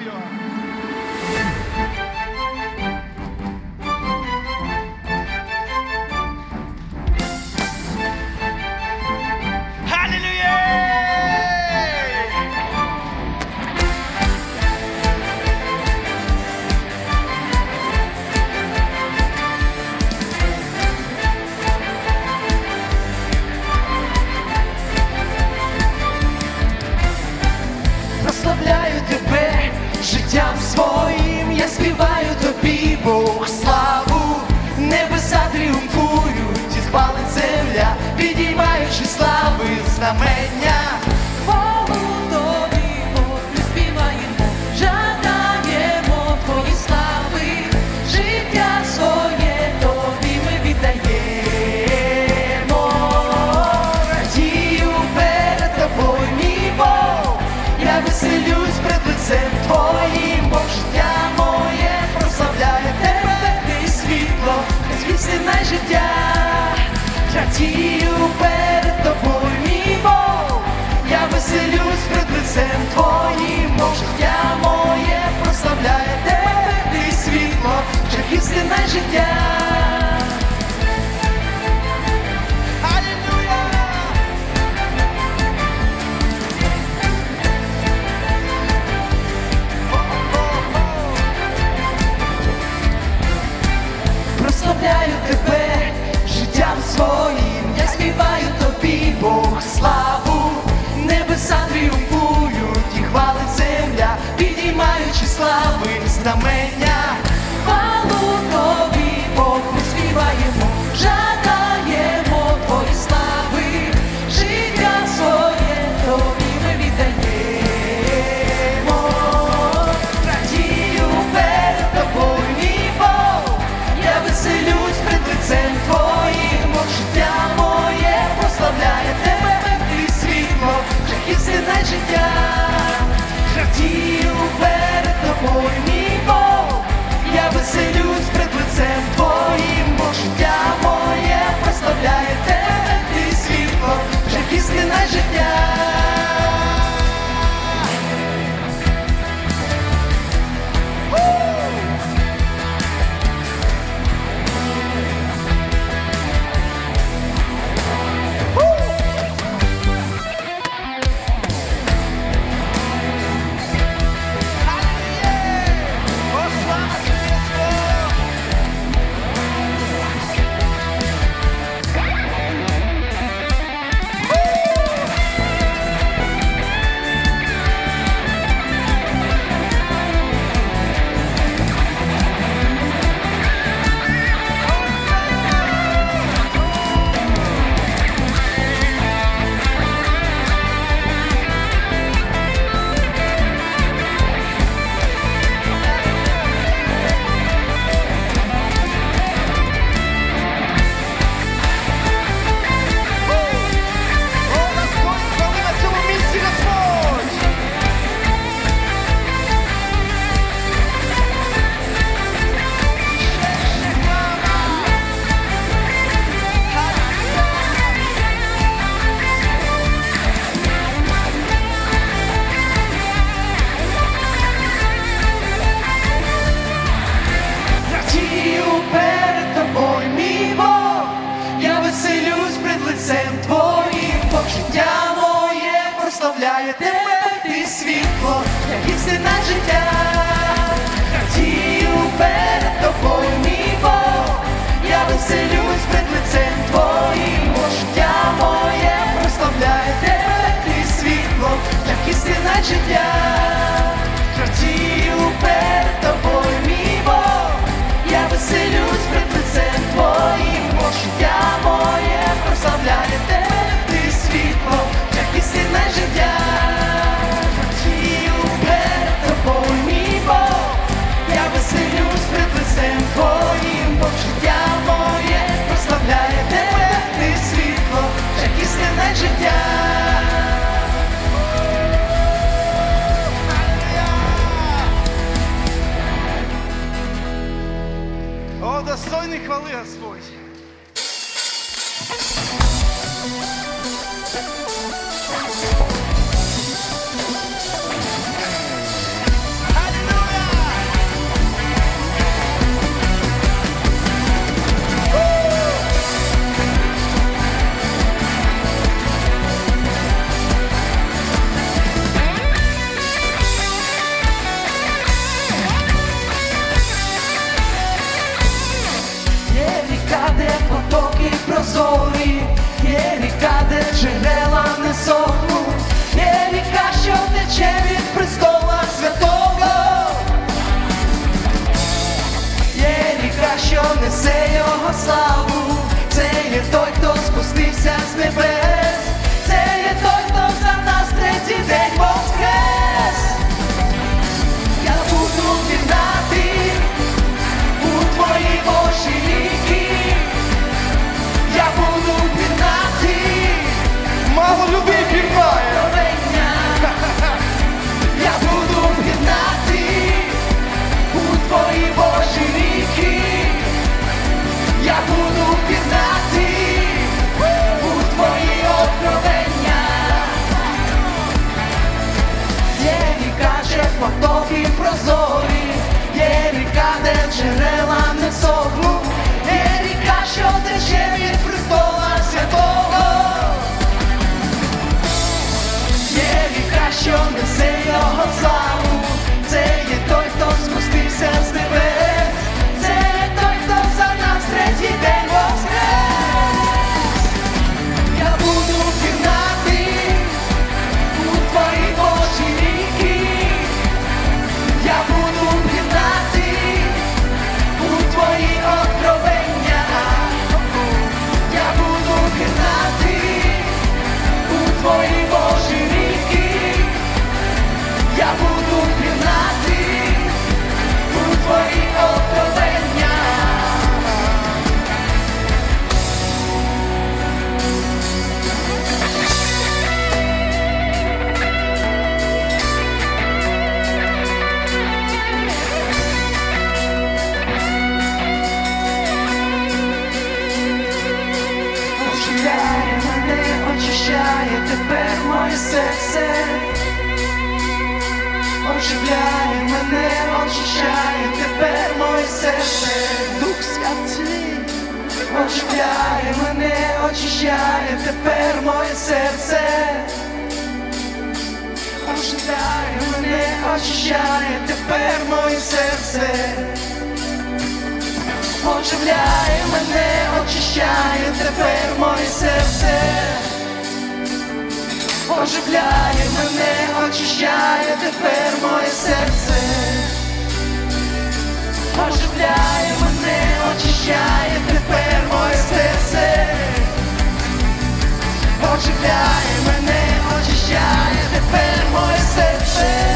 ediyor. Тію перед тобою мій Бог, я веселюсь перед лицем твоїм, Бо життя моє прославляє тебе, ти світло, жах на життя. Серце. Оживляє мене, очищає тепер моє серце. Дух Святий. Оживляє мене, очищає тепер моє серце. Оживляє мене, очищає тепер моє серце. Оживляє мене, очищає тепер моє серце. Оживляє мене, очищає тепер моє серце. Оживляє мене, очищає тепер моє серце. Оживляє мене, очищає тепер моє серце.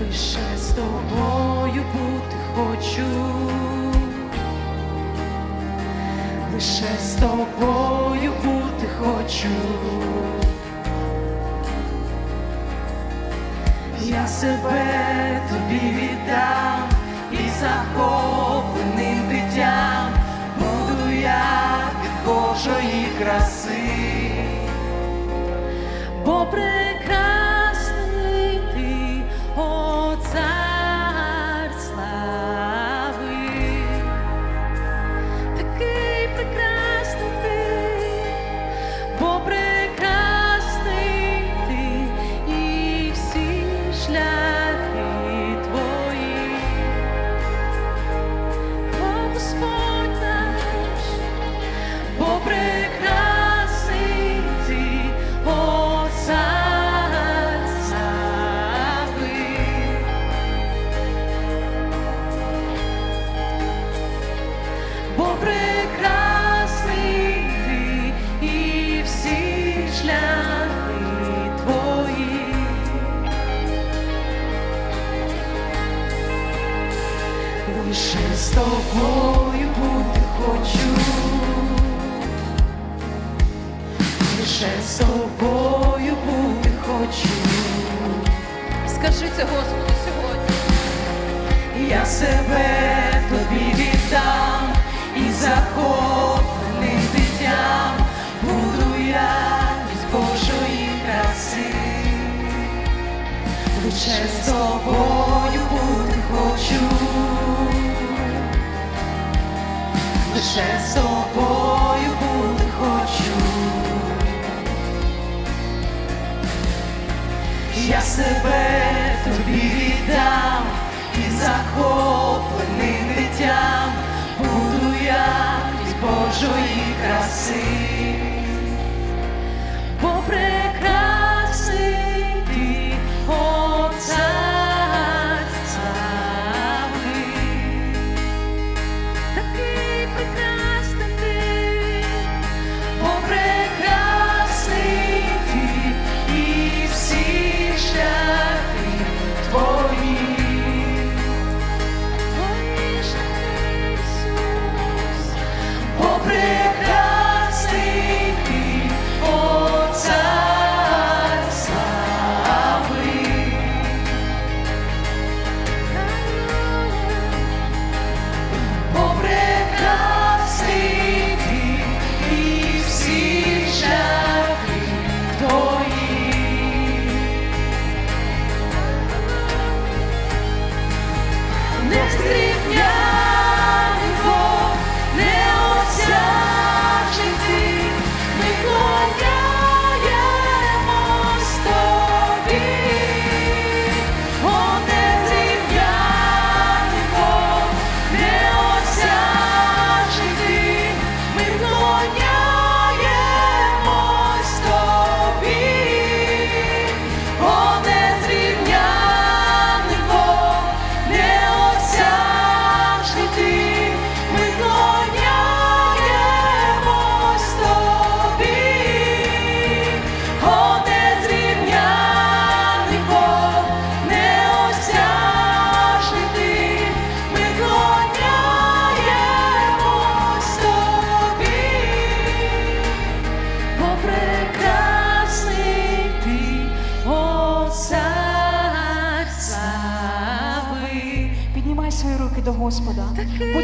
лише з тобою бути хочу, лише з тобою бути хочу. Я себе тобі віддам і захопленим дитям буду я від Божої краси. Бо Скажи це Господу сьогодні. Я себе тобі віддам і захопленим дитям буду я від Божої краси, лише з тобою бути хочу, лише з тобою бути хочу. Я себе тобі віддам і захопленим дитям буду я від Божої краси.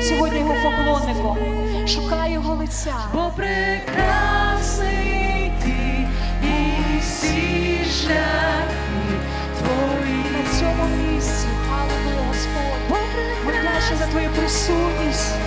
сьогодні його поклонником. Шукай його лиця. Бо прекрасний ти і всі шляхи твої на цьому місці, але Господь, Бо ми за твою присутність.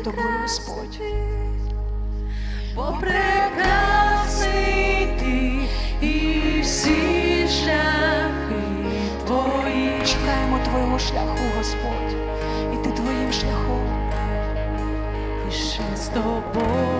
перед тобою, Господь. Бо прекрасний ти і всі шляхи твої. Чекаємо твого шляху, Господь, і ти твоїм шляхом. і ще з тобою.